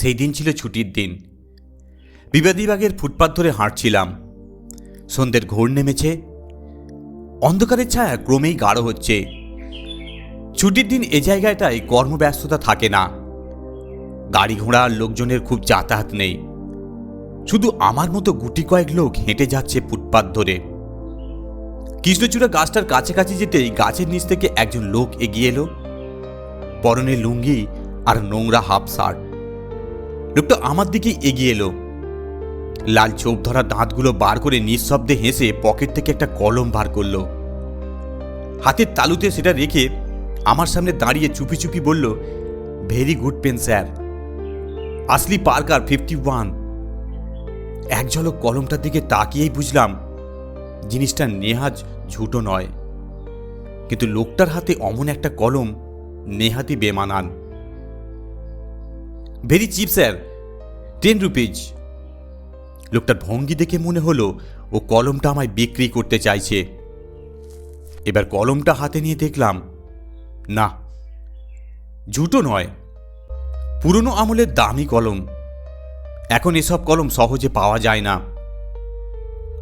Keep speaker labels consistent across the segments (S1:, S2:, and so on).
S1: সেই দিন ছিল ছুটির দিন। বিবাদীবাগের ফুটপাত ধরে হাঁটছিলাম। সন্ধ্যের ঘোর নেমেছে। অন্ধকারের ছায়া ক্রমেই গাঢ় হচ্ছে। ছুটির দিন এ জায়গাটায় কর্মব্যস্ততা থাকে না। গাড়ি ঘোড়া লোকজনের খুব যাতায়াত নেই। শুধু আমার মতো গুটি কয়েক লোক হেঁটে যাচ্ছে ফুটপাত ধরে। কৃষ্ণচূড়া গাছটার কাছাকাছি যেতেই গাছের নিচ থেকে একজন লোক এগিয়ে এলো। পরনে লুঙ্গি আর নোংরা হাফ শার্ট। লোকটা আমার দিকে এগিয়ে এলো। লাল চোখ ধরা দাঁতগুলো বার করে নিঃশব্দে হেসে পকেট থেকে একটা কলম বার করল। হাতের তালুতে সেটা রেখে আমার সামনে দাঁড়িয়ে চুপি চুপি বলল ভেরি গুড পেন স্যার আসলি পার্কার ফিফটি ওয়ান এক ঝলক কলমটার দিকে তাকিয়েই বুঝলাম, জিনিসটা নেহাজ ঝুটো নয়। কিন্তু লোকটার হাতে অমন একটা কলম নেহাতি বেমানান। Very cheap, sir. Ten rupees. লোকটার ভঙ্গি দেখে মনে হলো ও কলমটা আমায় বিক্রি করতে চাইছে। এবার কলমটা হাতে নিয়ে দেখলাম, না, ঝুটো নয়, পুরনো আমলের দামি কলম। এখন এসব কলম সহজে পাওয়া যায় না।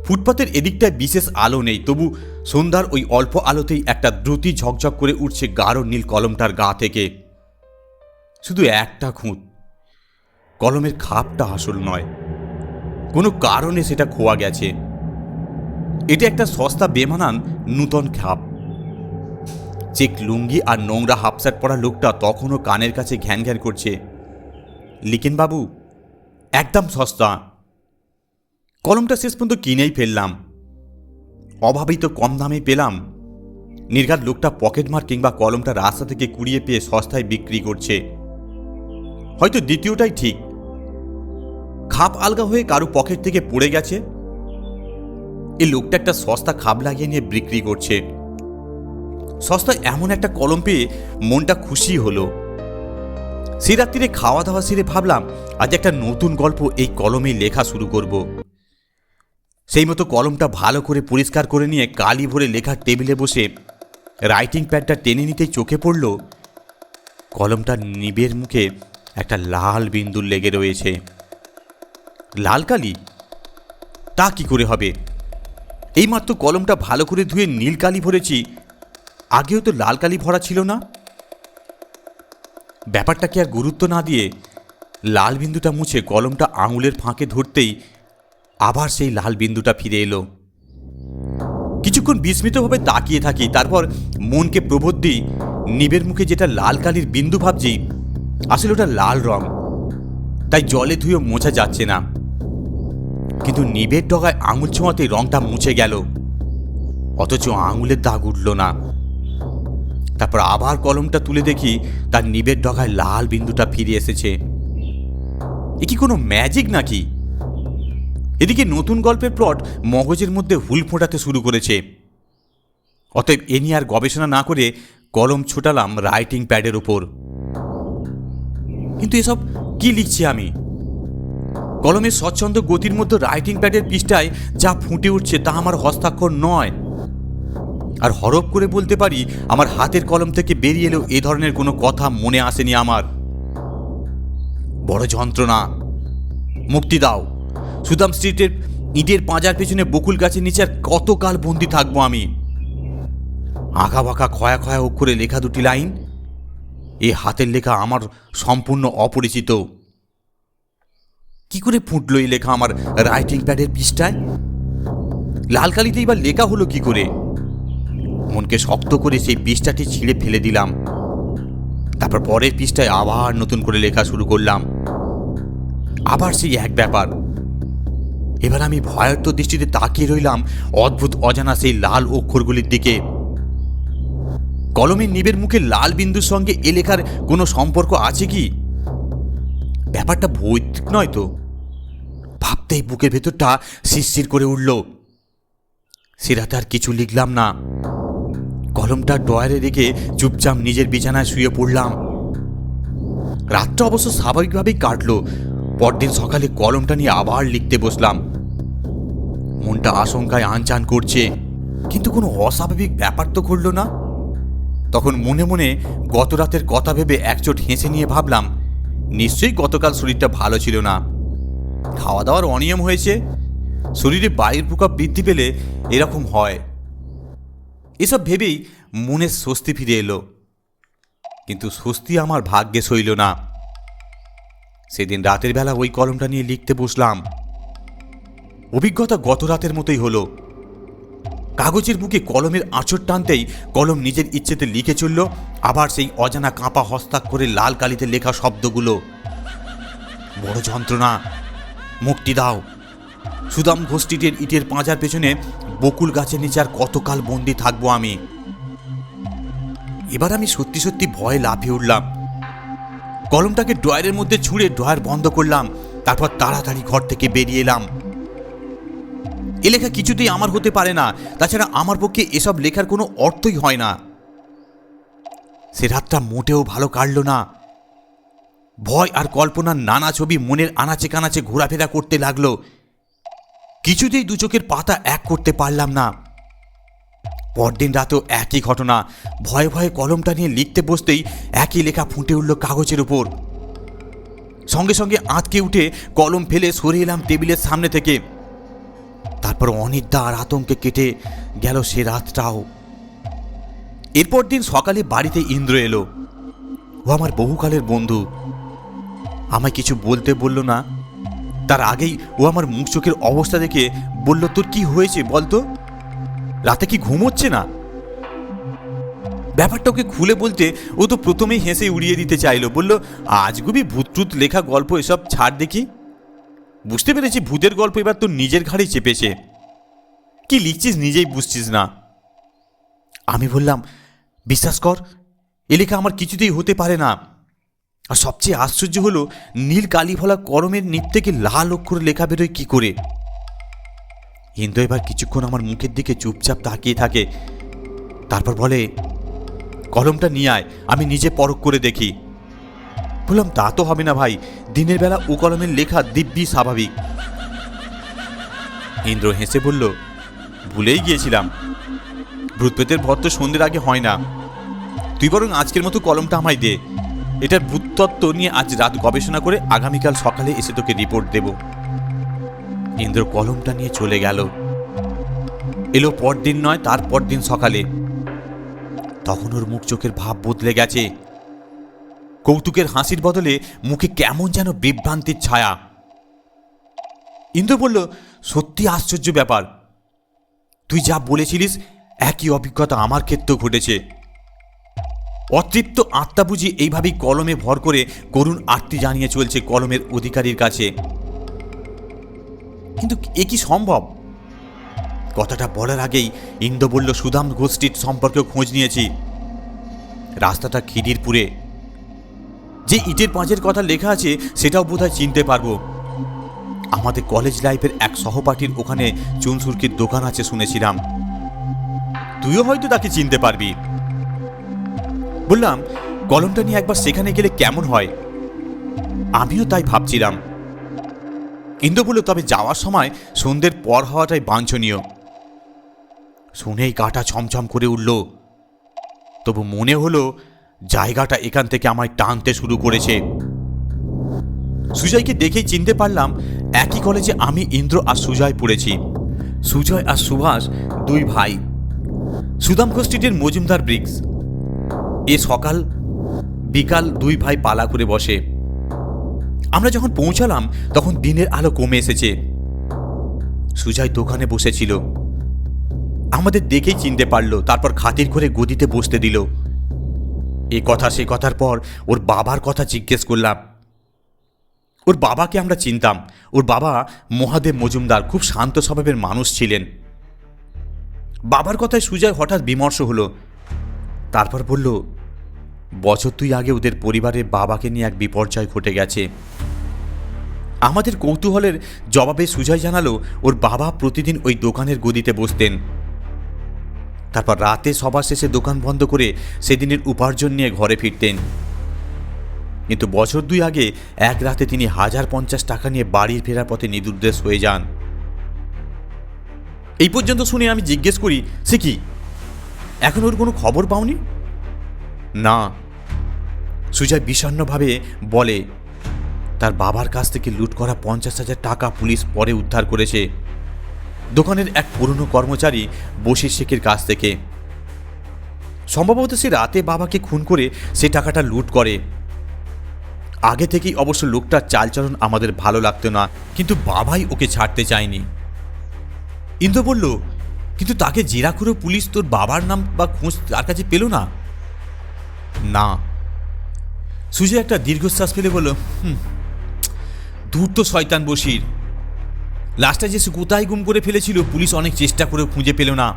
S1: ফুটপাতের এদিকটায় বিশেষ আলো নেই, তবু সন্ধ্যার ওই অল্প আলোতেই একটা দ্রুতি ঝকঝক করে উঠছে গাঢ় নীল কলমটার গা থেকে। শুধু একটা খুঁত কলমের খাপটা আসল নয়। কোনো কারণে সেটা খোয়া গেছে। এটা একটা সস্তা, বেমানান, নূতন খাপ। চেক লুঙ্গি আর নোংরা হাফস্যাট পরা লোকটা তখনও কানের কাছে ঘ্যান ঘ্যান করছে। লিখেন বাবু একদম সস্তা। কলমটা শেষ পর্যন্ত কিনেই ফেললাম। অভাবেই তো কম দামে পেলাম। নির্ঘাত লোকটা পকেটমার কিংবা কলমটা রাস্তা থেকে কুড়িয়ে পেয়ে সস্তায় বিক্রি করছে। হয়তো দ্বিতীয়টাই ঠিক। খাপ আলগা হয়ে কারও পকেট থেকে পড়ে গেছে? এই লোকটা একটা সস্তা খাপ লাগিয়ে নিয়ে বিক্রি করছে। সস্তায় এমন একটা কলম পেয়ে মনটা খুশি হলো। সে রাত্রিরে খাওয়া দাওয়া সেরে ভাবলাম, আজ একটা নতুন গল্প এই কলমেই লেখা শুরু করব। সেই মতো কলমটা ভালো করে পরিষ্কার করে নিয়ে কালি ভরে লেখার টেবিলে বসে রাইটিং প্যাডটা টেনে নিতেই চোখে পড়ল, কলমটা নিবের মুখে একটা লাল বিন্দুর লেগে রয়েছে। লাল কালি? তা কি করে হবে? এইমাত্র কলমটা ভালো করে ধুয়ে নীল কালি ভরেছি, আগেও তো লাল কালি ভরা ছিল না? ব্যাপারটাকে আর গুরুত্ব না দিয়ে লাল বিন্দুটা মুছে কলমটা আঙুলের ফাঁকে ধরতেই আবার সেই লাল বিন্দুটা ফিরে এলো। কিছুক্ষণ বিস্মিতভাবে তাকিয়ে থাকি, তারপর মনকে প্রবোধ দিই, নিবের মুখে যেটা লাল কালির বিন্দু ভাবছি, আসলে ওটা লাল রং। তাই জলে ধুয়ে মোছা যাচ্ছে না। কিন্তু নিবের ডগায় আঙুল ছোঁয়াতেই রংটা মুছে গেল। অথচ আঙুলের দাগ উঠল না। তারপর আবার কলমটা তুলে দেখি তার নিবের ডগায় লাল বিন্দুটা ফিরে এসেছে। এ কি কোনো ম্যাজিক নাকি? এদিকে নতুন গল্পের প্লট মগজের মধ্যে হুল ফোটাতে শুরু করেছে। অতএব এ নিয়ে আর গবেষণা না করে কলম ছোটালাম রাইটিং প্যাডের ওপর কিন্তু এসব কি লিখছি আমি? কলমের স্বচ্ছন্দ গতির মধ্যে রাইটিং প্যাডের পৃষ্ঠায় যা ফুটে উঠছে তা আমার হস্তাক্ষর নয়। আর হরপ করে বলতে পারি, আমার হাতের কলম থেকে বেরিয়ে এলেও এ ধরনের কোনো কথা মনে আসেনি আমার। বড় যন্ত্রণা। মুক্তি দাও। সুদাম স্ট্রিটের ইটের পাঁজার পেছনে বকুল গাছের নিচে আর কতকাল বন্দি থাকব আমি? আঁকা বাঁকা, খয়া খয়া অক্ষরে লেখা দুটি লাইন। এ হাতের লেখা আমার সম্পূর্ণ অপরিচিত। কি করে ফুটলো এই লেখা আমার রাইটিং প্যাডের পৃষ্ঠায়? লাল কালিতেই বা লেখা হলো কি করে? মনকে শক্ত করে সেই পৃষ্ঠাটি ছিঁড়ে ফেলে দিলাম। তারপর পরের পৃষ্ঠায় আবার নতুন করে লেখা শুরু করলাম। আবার সেই এক ব্যাপার। এবার আমি ভয়ার্ত দৃষ্টিতে তাকিয়ে রইলাম অদ্ভুত অজানা সেই লাল অক্ষরগুলির দিকে। কলমের নিবের মুখে লাল বিন্দুর সঙ্গে এ লেখার কোনো সম্পর্ক আছে কি? ব্যাপারটা বৈদিক নয় তো? ভাবতেই বুকের ভেতরটা শিরশির করে উঠল। সে রাতে আর কিছু লিখলাম না। কলমটা ডয়ারে রেখে চুপচাপ নিজের বিছানায় শুয়ে পড়লাম। রাতটা অবশ্য স্বাভাবিকভাবেই কাটলো। পরদিন সকালে কলমটা নিয়ে আবার লিখতে বসলাম। মনটা আশঙ্কায় আনচান করছে। কিন্তু কোনো অস্বাভাবিক ব্যাপার তো ঘটল না। তখন মনে মনে গত রাতের কথা ভেবে একচোট হেসে নিয়ে ভাবলাম, নিশ্চয়ই গতকাল শরীরটা ভালো ছিল না। খাওয়া দাওয়ার অনিয়ম হয়েছে? শরীরে বায়ুর প্রকাপ বৃদ্ধি পেলে এরকম হয়। এসব ভেবেই মনের স্বস্তি ফিরে এলো। কিন্তু স্বস্তি আমার ভাগ্যে সইল না। সেদিন রাতের বেলা ওই কলমটা নিয়ে লিখতে বসলাম। অভিজ্ঞতা গত রাতের মতোই হলো। কাগজের বুকে কলমের আঁচড় টানতেই কলম নিজের ইচ্ছেতে লিখে চলল, আবার সেই অজানা কাঁপা হস্তাক্ষরে লাল কালিতে লেখা শব্দগুলো। বড় যন্ত্রণা। মুক্তি দাও। সুদাম গোষ্ঠীটির ইটের পাঁজার পেছনে বকুল গাছের নিচে আর কতকাল বন্দি থাকব আমি? এবার আমি সত্যি সত্যি ভয়ে লাফিয়ে উঠলাম। কলমটাকে ড্রয়ারের মধ্যে ছুঁড়ে ড্রয়ার বন্ধ করলাম, তারপর তাড়াতাড়ি ঘর থেকে বেরিয়ে এলাম। এ লেখা কিছুতেই আমার হতে পারে না, তাছাড়া আমার পক্ষে এসব লেখার কোনো অর্থই হয় না। সে রাতটা মোটেও ভালো কাটল না। ভয় আর কল্পনার নানা ছবি মনের আনাচে কানাচে ঘোরাফেরা করতে লাগল। কিছুতেই দু চোখের পাতা এক করতে পারলাম না। পরদিন রাতেও একই ঘটনা। ভয়ে ভয়ে কলমটা নিয়ে লিখতে বসতেই একই লেখা ফুটে উঠল কাগজের উপর। সঙ্গে সঙ্গে আঁতকে উঠে কলম ফেলে সরে এলাম টেবিলের সামনে থেকে। তারপর অনিদ্রা আর আতঙ্কে কেটে গেল সে রাতটাও। এরপর দিন সকালে বাড়িতে ইন্দ্র এলো। ও আমার বহুকালের বন্ধু। আমায় কিছু বলতে বলল না। তার আগেই ও আমার মুখ চোখের অবস্থা দেখে বলল, তোর কি হয়েছে বলতো রাতে কি ঘুম হচ্ছে না? ব্যাপারটা ওকে খুলে বলতে ও তো প্রথমেই হেসে উড়িয়ে দিতে চাইলো। বলল আজগুবি ভূতটুত লেখা গল্প এসব ছাড় দেখি? বুঝতে পেরেছি, ভূতের গল্প এবার তোর নিজের ঘাড়েই চেপেছে। কি লিখছিস নিজেই বুঝছিস না। আমি বললাম, বিশ্বাস কর, এ লেখা আমার কিছুতেই হতে পারে না। আর সবচেয়ে আশ্চর্য হলো, নীল কালি ফলা করমের নিপ থেকে লাল অক্ষরে লেখা বেরোয় কি করে? ইন্দ্র এবার কিছুক্ষণ আমার মুখের দিকে চুপচাপ তাকিয়ে থাকে। তারপর বলে, কলমটা নিয়ে আয়, আমি নিজে পরখ করে দেখি। বললাম, তা তো হবে না ভাই, দিনের বেলা ও কলমের লেখা দিব্যি স্বাভাবিক। ইন্দ্র হেসে বলল, ভুলেই গিয়েছিলাম। ভূতপ্রেতের ভর তো সন্ধ্যের আগে হয় না। তুই বরং আজকের মতো কলমটা আমায় দে। এটার ভূতত্ত্ব নিয়ে আজ রাত গবেষণা করে আগামীকাল সকালে এসে তোকে রিপোর্ট দেব। ইন্দ্র কলমটা নিয়ে চলে গেল। এলো পরদিন নয়, তার পরদিন সকালে। তখন ওর মুখ চোখের ভাব বদলে গেছে। কৌতুকের হাসির বদলে মুখে কেমন যেন বিভ্রান্তির ছায়া। ইন্দ্র বলল, সত্যি আশ্চর্য ব্যাপার। তুই যা বলেছিলিস, একই অভিজ্ঞতা আমার ক্ষেত্রেও ঘটেছে। অতৃপ্ত আত্মা বুঝি এইভাবেই কলমে ভর করে করুণ আরতি জানিয়ে চলছে কলমের অধিকারীর কাছে। কিন্তু এ কি সম্ভব? কথাটা বলার আগেই ইন্দ্র বলল সুদাম গোষ্ঠীর সম্পর্কেও খোঁজ নিয়েছি। রাস্তাটা খিদিরপুরে। যে ইটের পাঁচের কথা লেখা আছে, সেটাও বোধহয় চিনতে পারব। আমাদের কলেজ লাইফের এক সহপাঠীর ওখানে চুনসুরকির দোকান আছে শুনেছিলাম। তুইও হয়তো তাকে চিনতে পারবি। বললাম, কলমটা নিয়ে একবার সেখানে গেলে কেমন হয়? আমিও তাই ভাবছিলাম। ইন্দ্র বলল, তবে যাওয়ার সময় সন্ধ্যের পর হওয়াটাই বাঞ্ছনীয়। শুনেই গাটা ছমছম করে উঠল। তবু মনে হলো, জায়গাটা এখান থেকে আমায় টানতে শুরু করেছে। সুজয়কে দেখেই চিনতে পারলাম, একই কলেজে আমি ইন্দ্র আর সুজয় পড়েছি। সুজয় আর সুভাষ দুই ভাই। সুদাম স্ট্রিটের মজুমদার ব্রিক্স। এ সকাল বিকাল দুই ভাই পালা করে বসে। আমরা যখন পৌঁছালাম, তখন দিনের আলো কমে এসেছে। সুজয় দোকানে বসেছিল। আমাদের দেখেই চিনতে পারল, তারপর খাতির করে গদিতে বসতে দিল। এ কথা, সে কথার পর ওর বাবার কথা জিজ্ঞেস করলাম। ওর বাবাকে আমরা চিনতাম। ওর বাবা মহাদেব মজুমদার, খুব শান্ত স্বভাবের মানুষ ছিলেন। বাবার কথায় সুজয় হঠাৎ বিমর্ষ হলো। তারপর বলল বছর দুই আগে ওদের পরিবারের বাবাকে নিয়ে এক বিপর্যয় ঘটে গেছে। আমাদের কৌতূহলের জবাবে সুজয় জানালো, ওর বাবা প্রতিদিন ওই দোকানের গদিতে বসতেন। তারপর রাতে সবার শেষে দোকান বন্ধ করে সেদিনের উপার্জন নিয়ে ঘরে ফিরতেন। কিন্তু বছর দুই আগে এক রাতে তিনি হাজার পঞ্চাশ টাকা নিয়ে বাড়ির ফেরার পথে নিদুদ্দেশ হয়ে যান। এই পর্যন্ত শুনে আমি জিজ্ঞেস করি, সে কি? এখন ওর কোনো খবর পাওনি? না। সুজয় বিষণ্ণভাবে বলে, তার বাবার কাছ থেকে লুট করা পঞ্চাশ হাজার টাকা পুলিশ পরে উদ্ধার করেছে। দোকানের এক পুরনো কর্মচারী বশির শেখের কাছ থেকে। সম্ভবত সে রাতে বাবাকে খুন করে সে টাকাটা লুট করে। আগে থেকেই অবশ্য লোকটার চালচলন আমাদের ভালো লাগতো না, কিন্তু বাবাই ওকে ছাড়তে চায়নি। ইন্দ্র বলল, কিন্তু তাকে জেরা করে পুলিশ তোর বাবার নাম বা খোঁজ তার কাছে পেল না? না। সুজয় একটা দীর্ঘশ্বাস ফেলে বলল, হুম দূর তো শয়তান বসির লাস্টটা যে সে কোথায় গুম করে ফেলেছিল, পুলিশ অনেক চেষ্টা করে খুঁজে পেল না।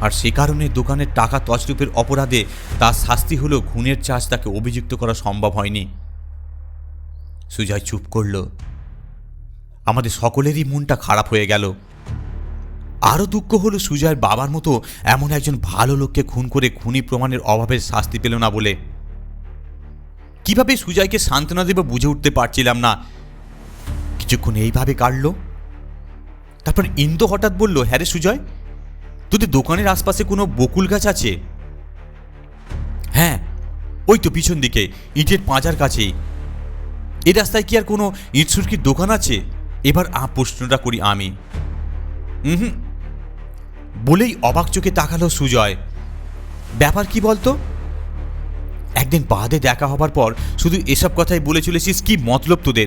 S1: আর সে কারণে দোকানের টাকা তছরূপের অপরাধে তার শাস্তি হলো খুনের চার্জ তাকে অভিযুক্ত করা সম্ভব হয়নি। সুজয় চুপ করল। আমাদের সকলেরই মনটা খারাপ হয়ে গেল। আরও দুঃখ হলো সুজয়ের বাবার মতো এমন একজন ভালো লোককে খুন করে খুনি প্রমাণের অভাবের শাস্তি পেল না বলে। কীভাবে সুজয়কে সান্ত্বনা দেবে বুঝে উঠতে পারছিলাম না। কিছুক্ষণ এইভাবে কাটল। তারপর ইন্দো হঠাৎ বলল হ্যাঁ রে সুজয়, তোদের দোকানের আশপাশে কোনো বকুল গাছ আছে? হ্যাঁ ওই তো পিছন দিকে, ইটের পাঁজার কাছেই। এ রাস্তায় কি আর কোনো ইট দোকান আছে? এবার আ প্রশ্নটা করি আমি। হুম বলেই অবাক চোখে তাকালো সুজয়। ব্যাপার কি বলতো? একদিন বাদে দেখা হবার পর শুধু এসব কথাই বলে চলেছিস, কি মতলব তোদের?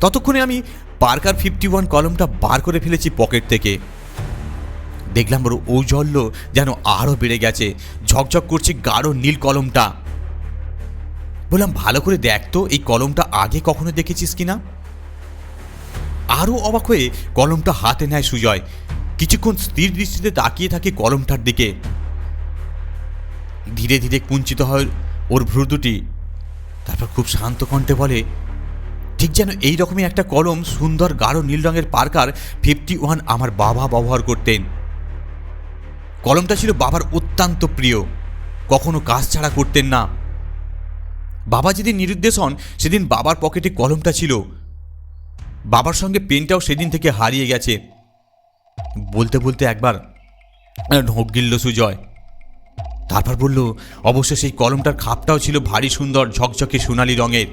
S1: ততক্ষণে আমি পার্কার ফিফটি ওয়ান কলমটা বার করে ফেলেছি পকেট থেকে। দেখলাম ওর ঔজ্জ্বল্য যেন আরও বেড়ে গেছে। ঝকঝক করছে গাঢ় নীল কলমটা। বললাম, ভালো করে দেখ তো, এই কলমটা আগে কখনো দেখেছিস কিনা? আরও অবাক হয়ে কলমটা হাতে নেয় সুজয়। কিছুক্ষণ স্থির দৃষ্টিতে তাকিয়ে থাকে কলমটার দিকে। ধীরে ধীরে কুঞ্চিত হয় ওর ভ্রু দুটি তারপর খুব শান্ত কণ্ঠে বলে, ঠিক যেন এই রকমই একটা কলম সুন্দর গাঢ় নীল রঙের পার্কার ফিফটি ওয়ান আমার বাবা ব্যবহার করতেন। কলমটা ছিল বাবার অত্যন্ত প্রিয়। কখনো কাজ ছাড়া করতেন না। বাবা যেদিন নিরুদ্দেশ হন, সেদিন বাবার পকেটে কলমটা ছিল। বাবার সঙ্গে পেনটাও সেদিন থেকে হারিয়ে গেছে। বলতে বলতে একবার ঢোক গিলল সুজয়। তারপর বলল অবশ্য সেই কলমটার খাপটাও ছিল ভারী সুন্দর, ঝকঝকে সোনালি রঙের।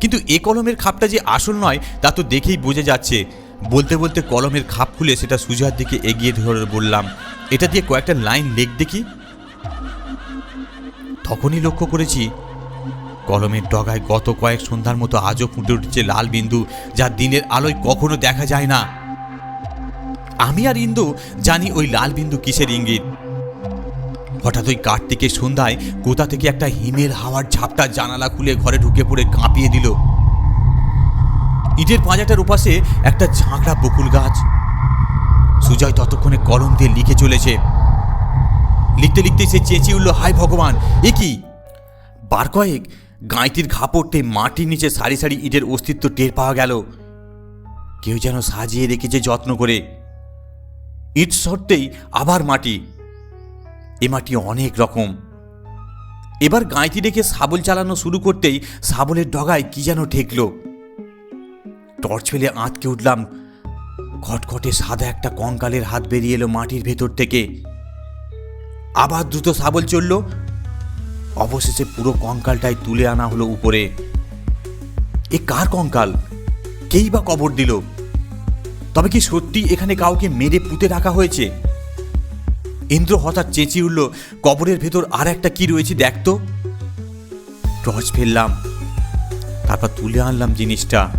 S1: কিন্তু এ কলমের খাপটা যে আসল নয়, তা তো দেখেই বোঝা যাচ্ছে। বলতে বলতে কলমের খাপ খুলে সেটা সুজয়ের দিকে এগিয়ে ধরে বললাম, এটা দিয়ে কয়েকটা লাইন লেখ দেখি। তখনই লক্ষ্য করেছি কলমের ডগায় গত কয়েক সন্ধ্যার মতো আজও ফুটে উঠেছে লাল বিন্দু, যা দিনের আলোয় কখনো দেখা যায় না। আমি আর ইন্দু জানি ওই লাল বিন্দু কিসের ইঙ্গিত। হঠাৎ ওই কার্তিকের সন্ধ্যায় কোথা থেকে একটা হিমের হাওয়ার ঝাপটা জানালা খুলে ঘরে ঢুকে পড়ে কাঁপিয়ে দিল। ইটের পাঁজাটার উপাসে একটা ঝাঁকড়া বকুল গাছ। সুজয় ততক্ষণে কলম দিয়ে লিখে চলেছে। লিখতে লিখতে সে চেঁচিয়ে উঠল হাই ভগবান, এ কি? বার কয়েক গাঁইতির ঘা পড়তে মাটির নিচে সারি সারি ইটের অস্তিত্ব টের পাওয়া গেল। কেউ যেন সাজিয়ে রেখেছে যত্ন করে। ইট সরতেই আবার মাটি। এ মাটি অনেক রকম। এবার গাঁইতি রেখে সাবল চালানো শুরু করতেই সাবলের ডগায় কি যেন ঠেকল। টর্চ ফেলে আঁতকে উঠলাম। খটখটে সাদা একটা কঙ্কালের হাত বেরিয়ে এলো মাটির ভেতর থেকে। আবার দ্রুত সাবল চলল। অবশেষে পুরো কঙ্কালটাই তুলে আনা হলো উপরে। এ কার কঙ্কাল? কেই বা কবর দিল? তবে কি সত্যি এখানে কাউকে মেরে পুঁতে রাখা হয়েছে? ইন্দ্র হঠাৎ চেঁচিয়ে উঠল, কবরের ভেতর আর একটা কি রয়েছে দেখতো টর্চ ফেললাম, তারপর তুলে আনলাম জিনিসটা।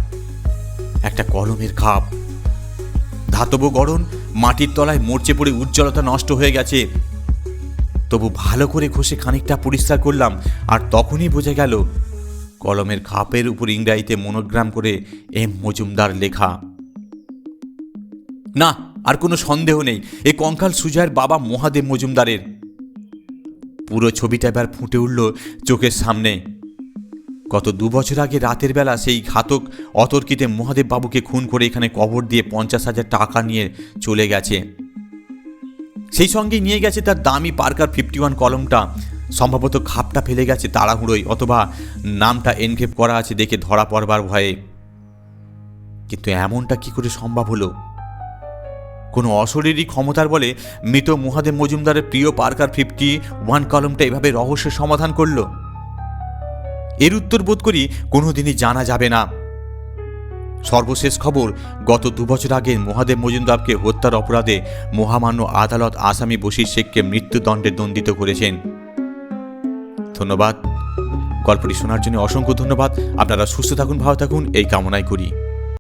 S1: একটা কলমের খাপ। ধাতব গড়ন মাটির তলায় মরচে পড়ে উজ্জ্বলতা নষ্ট হয়ে গেছে। তবু ভালো করে ঘষে খানিকটা পরিষ্কার করলাম, আর তখনই বোঝা গেল, কলমের খাপের উপর ইংরাজিতে মনোগ্রাম করে এম মজুমদার লেখা, না, আর কোনো সন্দেহ নেই, এ কঙ্কাল সুজয়ের বাবা মহাদেব মজুমদারের। পুরো ছবিটা এবার ফুটে উঠল চোখের সামনে। গত দু বছর আগে রাতের বেলা সেই ঘাতক অতর্কিতে মহাদেব বাবুকে খুন করে এখানে কবর দিয়ে পঞ্চাশ হাজার টাকা নিয়ে চলে গেছে। সেই সঙ্গেই নিয়ে গেছে তার দামি পার্কার ফিফটি ওয়ান কলমটা। সম্ভবত খাপটা ফেলে গেছে তাড়াহুড়োই অথবা নামটা এনকেপ করা আছে দেখে ধরা পড়বার ভয়ে। কিন্তু এমনটা কি করে সম্ভব হলো? কোনো অশরীরী ক্ষমতার বলে মৃত মহাদেব মজুমদারের প্রিয় পার্কার ফিফটি ওয়ান কলমটা এভাবে রহস্যের সমাধান করল? এর উত্তর বোধ করি কোনোদিনই জানা যাবে না। সর্বশেষ খবর, গত দুবছর আগে মহাদেব মজুমদারকে হত্যার অপরাধে মহামান্য আদালত আসামি বশির শেখকে মৃত্যুদণ্ডে দণ্ডিত করেছেন। ধন্যবাদ। গল্পটি শোনার জন্য অসংখ্য ধন্যবাদ। আপনারা সুস্থ থাকুন, ভালো থাকুন, এই কামনাই করি।